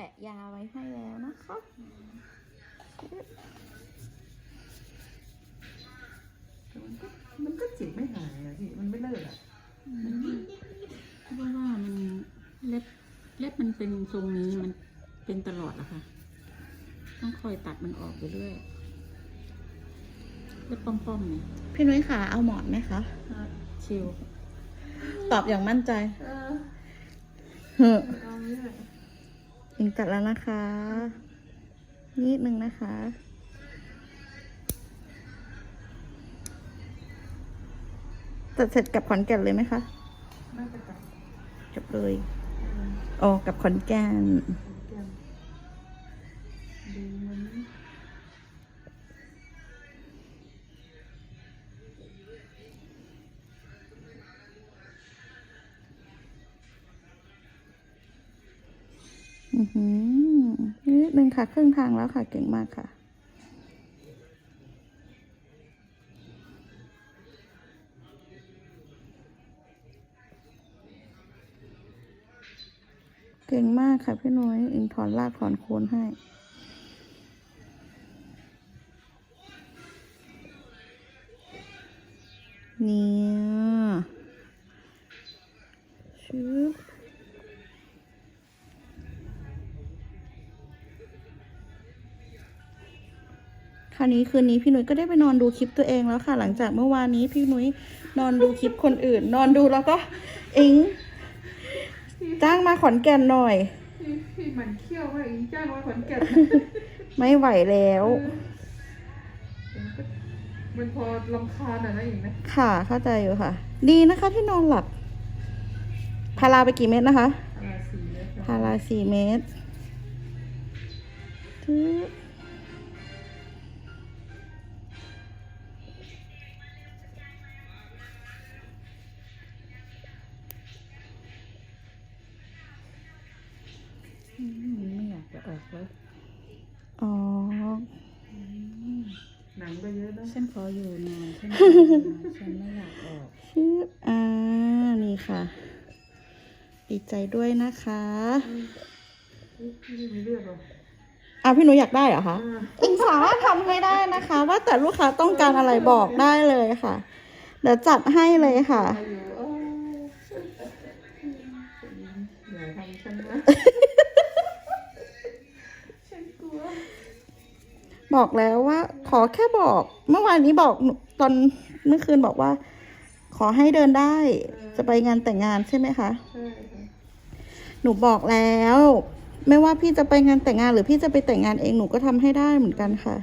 ปะยาไว้ให้แล้วนะคะแต่มันก็มันก็เจ็บไม่หายอะพี่ มันไม่เลิกอะเพราะว่ามันเล็บเล็บมันเป็นทรงนี้มันเป็นตลอดอะค่ะ ต้องคอยตัดมันออกไปเรื่อยเล็บป้อมๆเนี่ยพี่นุ้ยขาเอาหมอนไหมคะ ชิลตอบอย่างมั่นใจ เออ เฮ้อเอาเนี่ยอิงตัดแล้วนะคะ นิดนึงนะคะ ตัดเสร็จกับขอนแก่นเลยไหมคะน่าจะกลับจบเลยเอออ๋อกับขอนแก่น อือหือนิดนึงค่ะ ครึ่งทางแล้วค่ะ เก่งมากค่ะ เก่งมากค่ะพี่นุ้ยอิงถอนรากถอนโคนให้นี่ ราวนี้คืนนี้พี่นุ้ยก็ได้ไปนอนดูคลิปตัวเองแล้วค่ะ หลังจากเมื่อวานนี้พี่นุ้ยนอนดูคลิปคนอื่น นอนดูแล้วก็อิงจ้างมาขอนแก่นหน่อยพี่พี่มันเขี้ยวว่าอีจ้างว่าขอนแก่นไม่ไหวแล้ว มันก็มันพอลำคาญอะนะอีกนะค่ะเข้าใจอยู่ค่ะ ดีนะคะที่นอนหลับ พาราไปกี่เม็ดนะคะอาสีนะพาราสี่เม็ด ไม่อยากจะออกแล้วอ๋อ หนังก็เยอะนะฉันขออยู่นานฉันขออยู่นานฉันไม่อยากออกชื่ออ่านี่ค่ะ ดีใจด้วยนะคะพี่ไม่มีเลือดหรออะพี่หนูอยากได้เหรอคะอ่าอิงสามารถทำให้ได้นะคะ ว่าแต่ลูกค้าต้องการอะไรบอกได้เลยค่ะ เดี๋ยวจัดให้เลยค่ะอายุโอ้อย่าทำฉันนะฉันกลัว บอกแล้วว่า ขอแค่บอก เมื่อวานนี้บอกหนูตอนเมื่อคืนบอกว่า ขอให้เดินได้ จะไปงานแต่งงานใช่ไหมคะใช่ค่ะหนูบอกแล้ว ไม่ว่าพี่จะไปงานแต่งงาน หรือพี่จะไปแต่งงานเองหนูก็ทำให้ได้เหมือนกันค่ะ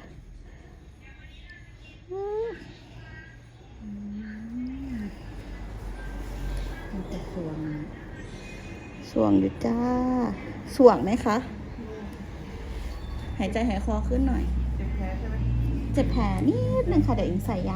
มันจะสวงสวงอยู่จ้า สวงไหมคะ หายใจหายคอขึ้นหน่อย เจ็บแผลนิดนึงค่ะ เดี๋ยวอิงใส่ยา